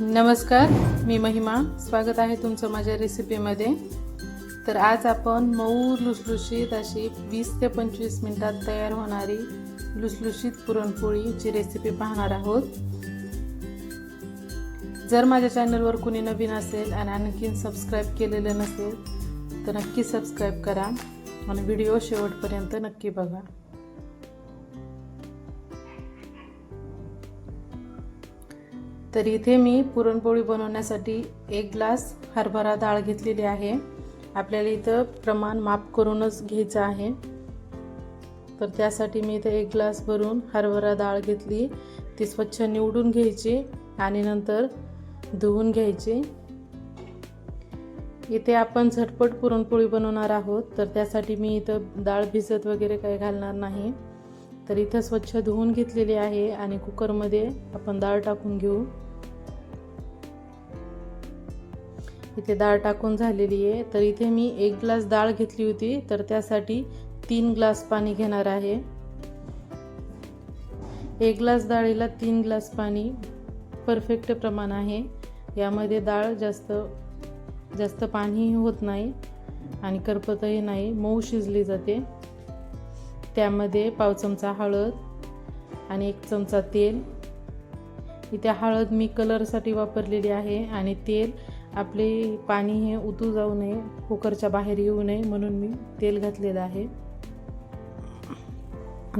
नमस्कार मी महिमा. स्वागत आहे तुमचं माझ्या रेसिपीमध्ये तर आज आपण मऊ लुसलुशीत अशी वीस ते पंचवीस मिनटात तयार होणारी लुसलुशीत पुरणपोळीची रेसिपी पाहणार आहोत. जर माझ्या चॅनलवर कुणी नवीन असेल आणि आणखीन सबस्क्राईब केलेलं नसेल तर नक्की सबस्क्राईब करा आणि व्हिडिओ शेवटपर्यंत नक्की बघा. तर इथे मी पुरणपोळी बनवण्यासाठी एक ग्लास हरभरा डाळ घेतलेली आहे. आपल्याला इथं प्रमाण माप करूनच घ्यायचं आहे. तर त्यासाठी मी इथं एक ग्लास भरून हरभरा डाळ घेतली. ती स्वच्छ निवडून घ्यायची आणि नंतर धुवून घ्यायची. इथे आपण झटपट पुरणपोळी बनवणार आहोत. तर त्यासाठी मी इथं डाळ भिजत वगैरे काही घालणार नाही. तर इथं स्वच्छ धुवून घेतलेली आहे आणि कुकरमध्ये आपण डाळ टाकून घेऊ. इथे डाळ टाकून झालेली आहे. तर इथे मी एक ग्लास डाळ घेतली होती. तर त्यासाठी तीन ग्लास पाणी घेणार आहे. एक ग्लास डाळीला तीन ग्लास पाणी परफेक्ट प्रमाण आहे. यामध्ये डाळ जास्त जास्त पाणीही होत नाही आणि करपतही नाही. मऊ शिजली जाते. त्यामध्ये पाव चमचा हळद आणि एक चमचा तेल. इथे हळद मी कलरसाठी वापरलेली आहे आणि तेल आपले पाणी हे उतू जाऊ नये कुकरच्या बाहेर येऊ नये म्हणून मी तेल घातलेलं आहे.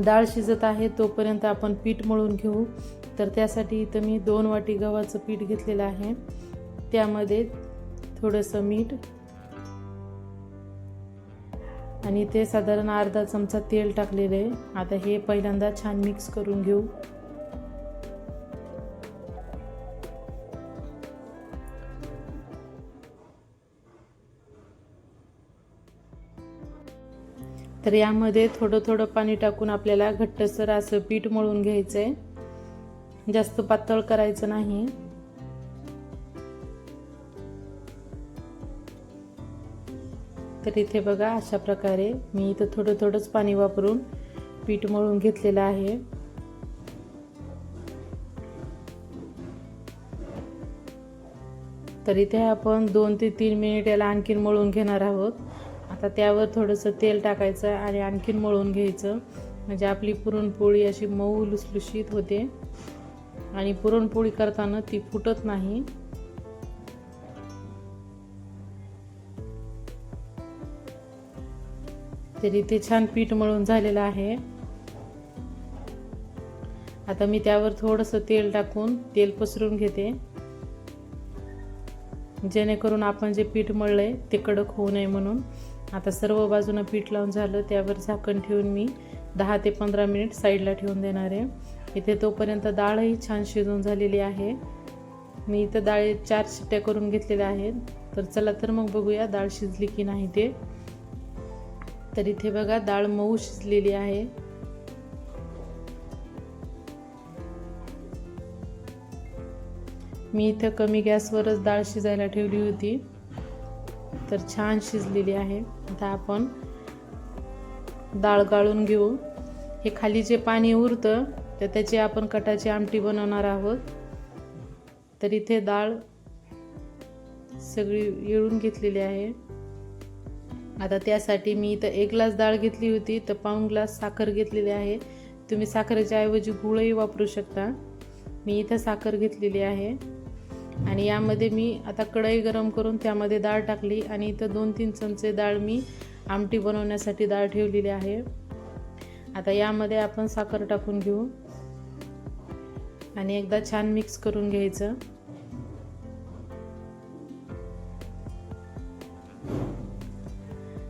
डाळ शिजत आहे तोपर्यंत आपण पीठ मळून घेऊ. तर त्यासाठी इथं मी दोन वाटी गव्हाचं पीठ घेतलेलं आहे. त्यामध्ये थोडंसं मीठ आणि ते साधारण अर्धा चमचा तेल टाकलेलं आहे. आता हे पहिल्यांदा छान मिक्स करून घेऊ. तर यामध्ये थोडं थोडं पाणी टाकून आपल्याला घट्टसर असं पीठ मळून घ्यायचं आहे जास्त पातळ करायचं नाही. तर इथे बघा अशा प्रकारे मी इथं थोडं थोडंच पाणी वापरून पीठ मळून घेतलेलं आहे. तर इथे आपण दोन ते तीन मिनिट याला आणखीन मळून घेणार आहोत. आता त्यावर थोडंसं तेल टाकायचं आणि आणखीन मळून घ्यायचं. म्हणजे आपली पुरणपोळी अशी मऊ लुसलुशीत होते. आणि पुरणपोळी करताना ती फुटत नाही. तरी ते छान पीठ मळून झालेलं आहे. आता मी त्यावर थोडंसं तेल टाकून तेल पसरून घेते. जेणेकरून आपण जे पीठ मळलंय ते कडक होऊ नये म्हणून. आता सर्व बाजूनं पीठ लावून झालं त्यावर झाकण ठेवून मी दहा ते पंधरा मिनिट साईडला ठेवून देणार आहे. इथे तोपर्यंत डाळही छान शिजून झालेली आहे. मी इथं डाळी चार शिट्ट्या करून घेतलेल्या आहेत. तर चला तर मग बघूया डाळ शिजली की नाही ते. तर इथे बघा डाळ मऊ शिजलेली आहे. मी इथं कमी गॅसवरच डाळ शिजायला ठेवली होती. तर छान शिजलेली आहे. आता आपण डाळ गाळून घेऊ. हे खाली जे पाणी उरतं तर त्याची आपण कटाची आमटी बनवणार आहोत. तर इथे डाळ सगळी येळून घेतलेली आहे. आता त्यासाठी मी इथं एक ग्लास डाळ घेतली होती तर पाऊण ग्लास साखर घेतलेली आहे. तुम्ही साखरेच्या ऐवजी गुळही वापरू शकता. मी इथं साखर घेतलेली आहे. आणि यामध्ये मी आता कढई गरम करून त्यामध्ये डाळ टाकली आणि इथं दोन तीन चमचे डाळ मी आमटी बनवण्यासाठी डाळ ठेवलेली आहे. आता यामध्ये आपण साखर टाकून घेऊ. आणि एकदा छान मिक्स करून घ्यायचं.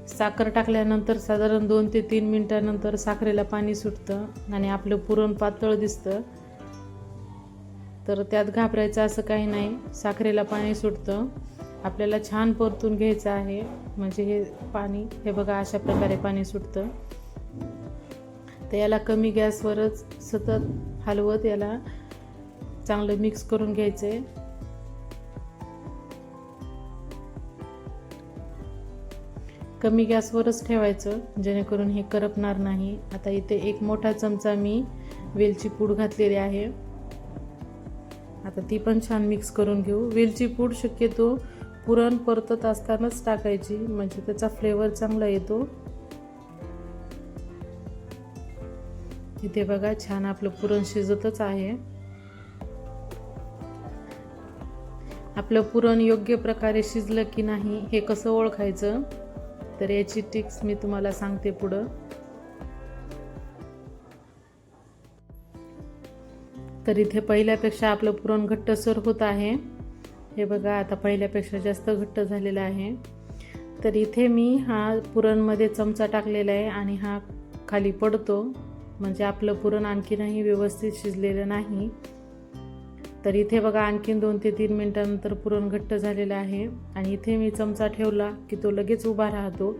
साखर टाकल्यानंतर साधारण दोन ते तीन मिनटानंतर साखरेला पाणी सुटतं आणि आपलं पुरण पातळ दिसतं. तर त्यात घाबरायचं असं काही नाही. साखरेला पाणी सुटतं. आपल्याला छान परतून घ्यायचं आहे. म्हणजे हे पाणी हे बघा अशा प्रकारे पाणी सुटतं. तर याला कमी गॅसवरच सतत हलवत याला चांगलं मिक्स करून घ्यायचं आहे कमी गॅसवरच ठेवायचं जेणेकरून हे करपणार नाही. आता इथे एक मोठा चमचा मी वेलची पूड घातलेली आहे. आता ती पण छान मिक्स करून घेऊ. वेलची पूड शक्यतो पुरण परतत असतानाच टाकायची म्हणजे त्याचा फ्लेवर चांगला येतो. इथे बघा छान आपलं पुरण शिजतच आहे. आपलं पुरण योग्य प्रकारे शिजलं की नाही हे कसं ओळखायचं? तर याची टिक्स मी तुम्हाला सांगते पुढं. तर इथे पहिल्यापेक्षा आपलं पुरण घट्टसर होत आहे. हे बघा आता पहिल्यापेक्षा जास्त घट्ट झालेलं आहे. तर इथे मी हा पुरणमध्ये चमचा टाकलेला आहे आणि हा खाली पडतो. म्हणजे आपलं पुरण आणखीनही व्यवस्थित शिजलेलं नाही. तर इथे बघा आणखीन दोन ते तीन मिनटानंतर पुरण घट्ट झालेलं आहे. आणि इथे मी चमचा ठेवला की तो लगेच उभा राहतो.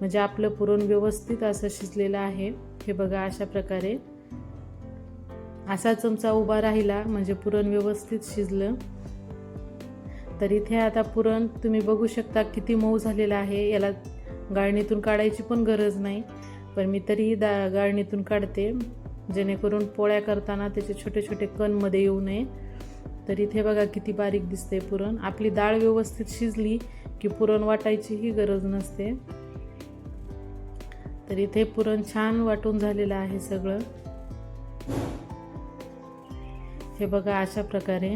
म्हणजे आपलं पुरण व्यवस्थित असं शिजलेलं आहे. हे बघा अशा प्रकारे. असा चमचा उभा राहिला म्हणजे पुरण व्यवस्थित शिजलं. तर इथे आता पुरण तुम्ही बघू शकता किती मऊ झालेलं आहे. याला गाळणीतून काढायची पण गरज नाही. पण मी तरीही दा गाळणीतून काढते. जेणेकरून पोळ्या करताना त्याचे छोटे छोटे कणमध्ये येऊ नये. तर इथे बघा किती बारीक दिसते पुरण. आपली डाळ व्यवस्थित शिजली की पुरण वाटायचीही गरज नसते. तर इथे पुरण छान वाटून झालेलं आहे सगळं. हे बघा अशा प्रकारे.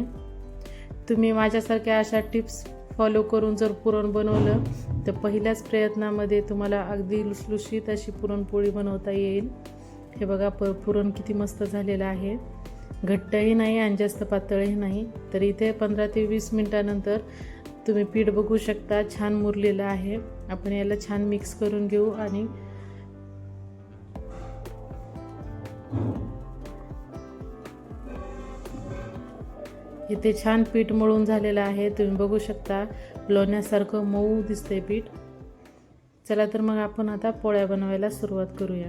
तुम्ही माझ्यासारख्या अशा टिप्स फॉलो करून जर पुरण बनवलं तर पहिल्याच प्रयत्नामध्ये तुम्हाला अगदी लुसलुशीत अशी पुरणपोळी बनवता येईल. हे बघा प पुरण किती मस्त झालेलं आहे. घट्टही नाही आणि जास्त पातळही नाही. तर इथे पंधरा ते वीस मिनटानंतर तुम्ही पीठ बघू शकता छान मुरलेलं आहे. आपण याला छान मिक्स करून घेऊ आणि इथे छान पीठ मळून झालेलं आहे. तुम्ही बघू शकता लोण्यासारखं मऊ दिसतंय पीठ. चला तर मग आपण आता पोळ्या बनवायला सुरुवात करूया.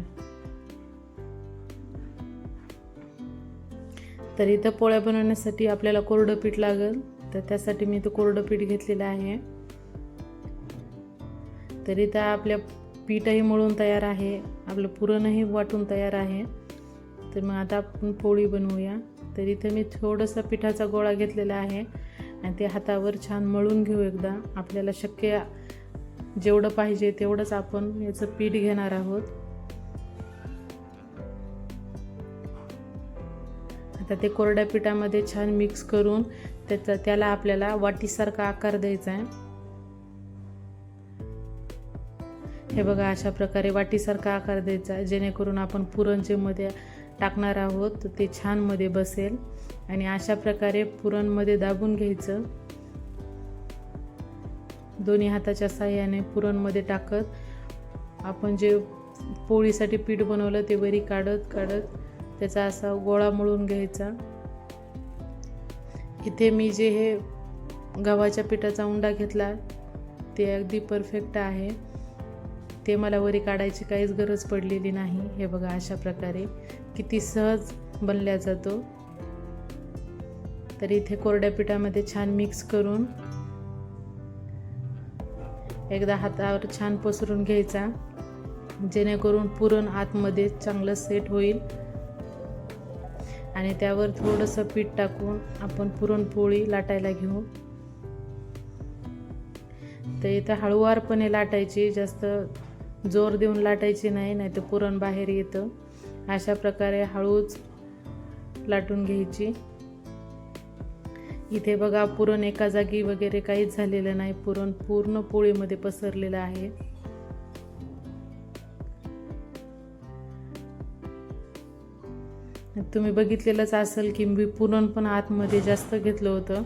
तर इथं पोळ्या बनवण्यासाठी आपल्याला कोरडं पीठ लागेल. तर त्यासाठी मी इथं कोरडं पीठ घेतलेलं आहे. तर इथं आपल्या पीठही मळून तयार आहे. आपलं पुरणही वाटून तयार आहे. तर मग आता आपण पोळी बनवूया. तर इथे मी थोडंसं पिठाचा गोळा घेतलेला आहे. आणि ते हातावर छान मळून घेऊ एकदा. आपल्याला शक्य जेवढं पाहिजे तेवढंच आपण याचं पीठ घेणार आहोत. आता ते कोरड्या पिठामध्ये छान मिक्स करून त्याचा त्याला आपल्याला वाटीसारखा आकार द्यायचा आहे. हे बघा अशा प्रकारे वाटीसारखा आकार द्यायचा जेणेकरून आपण पुरणचे मध्ये टाकणार आहोत तर ते छानमध्ये बसेल. आणि अशा प्रकारे पुरणमध्ये दाबून घ्यायचं. दोन्ही हाताच्या साह्याने पुरणमध्ये टाकत. आपण जे पोळीसाठी पीठ बनवलं ते वरी काढत काढत त्याचा असा गोळा मळून घ्यायचा. इथे मी जे हे गव्हाच्या पिठाचा उंडा घेतला ते अगदी परफेक्ट आहे. ते मला वरी काढायची काहीच गरज पडलेली नाही. हे बघा अशा प्रकारे किती सहज बनल्या जातो. तर इथे कोरड्या पिठामध्ये छान मिक्स करून एकदा हातावर छान पसरून घ्यायचा. जेणेकरून पुरण आतमध्ये चांगलं सेट होईल. आणि त्यावर थोडंसं पीठ टाकून आपण पुरणपोळी लाटायला घेऊ. तर इथं हळुवारपणे लाटायची जास्त जोर देऊन लाटायची नाही नाही तर पुरण बाहेर येतं. अशा प्रकारे हळूच लाटून घ्यायची. इथे बघा पुरण एका जागी वगैरे काहीच झालेलं नाही. पुरण पूर्ण पोळीमध्ये पसरलेलं आहे. तुम्ही बघितलेलंच असेल की मी पुरण पण आतमध्ये जास्त घेतलं होतं.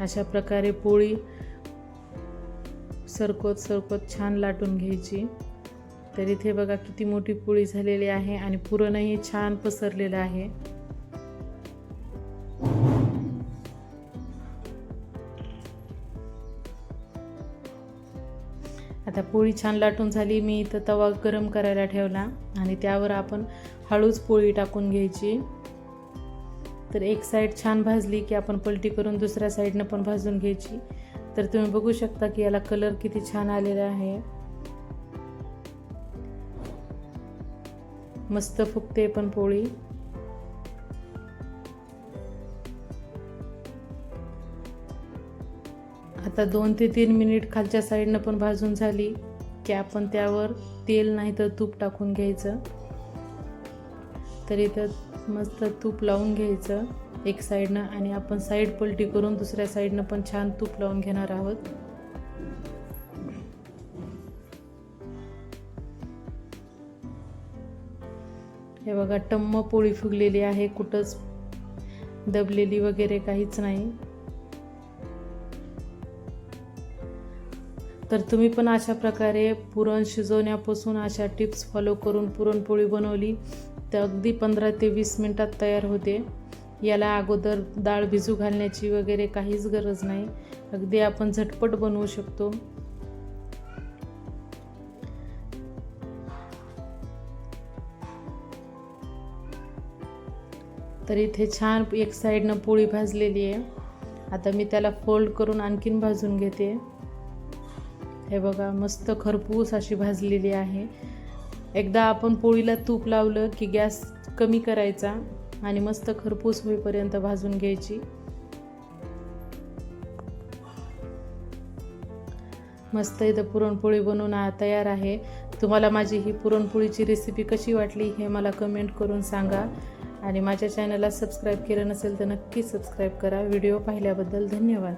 अशा प्रकारे पोळी सरकत सरकत छान लाटून घ्यायची. तर इथे बघा किती मोठी पोळी झालेली आहे आणि पुरणही छान पसरलेलं आहे. आता पोळी छान लाटून झाली. मी इथं तवा गरम करायला ठेवला आणि त्यावर आपण हळूच पोळी टाकून घ्यायची. तर एक साईड छान भाजली की आपण पलटी करून दुसऱ्या साईडनं पण भाजून घ्यायची. तर तुम्ही बघू शकता की याला कलर किती छान आलेला आहे. मस्त फुगते पण पोळी. आता दोन ते तीन मिनिट खालच्या साईडनं पण भाजून झाली की आपण त्यावर तेल नाही तर तूप टाकून घ्यायचं. तर इथं मस्त तूप लावून घ्यायचं. एक साईडनं आणि आपण साईड पलटी करून दुसऱ्या साईडनं पण छान तूप लावून घेणार आहोत. हे बघा टम्म पोळी फुगलेली आहे कुठंच दबलेली वगैरे काहीच नाही. तर तुम्ही पण अशा प्रकारे पुरण शिजवण्यापासून अशा टिप्स फॉलो करून पुरणपोळी बनवली. तर अगदी पंधरा ते वीस मिनटात तयार होते. याला अगोदर डाळ भिजू घालण्याची वगैरे काहीच गरज नाही. अगदी आपण झटपट बनवू शकतो. तर इथे छान एक साईडनं पोळी भाजलेली आहे. आता मी त्याला फोल्ड करून आणखीन भाजून घेते. हे बघा मस्त खरपूस अशी भाजलेली आहे. एकदा आपण पोळीला तूप लावलं की गॅस कमी करायचा. आणि मस्त खरपूस होईपर्यंत भाजून घ्यायची. मस्त इथं पुरणपोळी बनवून आ- तयार आहे. तुम्हाला माझी ही पुरणपोळीची रेसिपी कशी वाटली हे मला कमेंट करून सांगा. आणि माझ्या चॅनलला सबस्क्राईब केलं नसेल तर नक्की सबस्क्राईब करा. व्हिडिओ पाहिल्याबद्दल धन्यवाद.